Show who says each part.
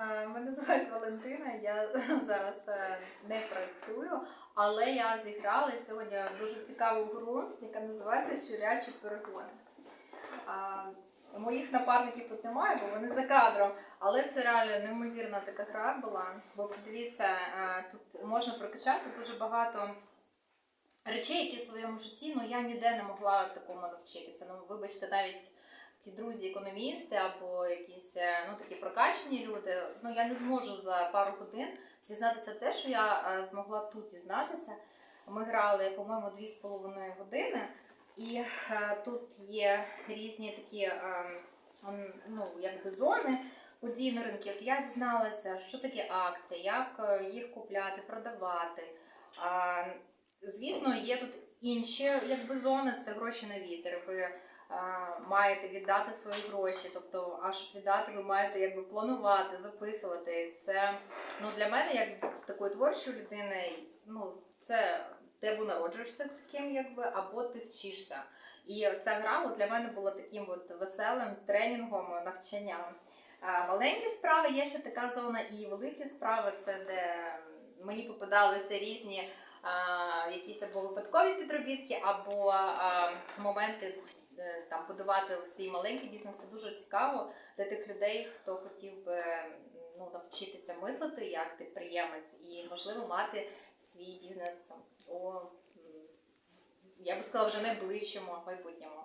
Speaker 1: Е, Мене звати Валентина, я зараз е, не працюю, але я зіграла сьогодні дуже цікаву гру, яка називається Щурячі перегони. Моїх напарників тут немає, бо вони за кадром, але це реально неймовірна така гра була. Бо подивіться, е, тут можна прокачати дуже багато речей, які в своєму житті ну, я ніде не могла такому навчитися. Ну, вибачте, навіть ці друзі-економісти або якісь е, ну, такі прокачені люди, ну я не зможу за пару годин дізнатися те, що я е, змогла тут дізнатися. Ми грали, по-моєму, дві з половиною години, і е, тут є різні такі ну, якби зони подій на ринку. Я дізналася, що таке акція, як їх купляти, продавати. Звісно, є тут інші якби, зони, це гроші на вітер. Ви маєте віддати свої гроші, тобто аж віддати ви маєте якби планувати, записувати. Це ну для мене, як такої творчої людини, ну це ти або народжуєшся таким, якби, або ти вчишся. І ця гра от, для мене була таким от веселим тренінгом, навчанням. Маленькі справи є ще така зона, і великі справи це де мені попадалися різні а, якісь або випадкові підробітки, або а, моменти е, там будувати свій маленький бізнес. Це дуже цікаво для тих людей, хто хотів би ну, навчитися мислити як підприємець і можливо мати свій бізнес у я би сказала вже найближчому майбутньому.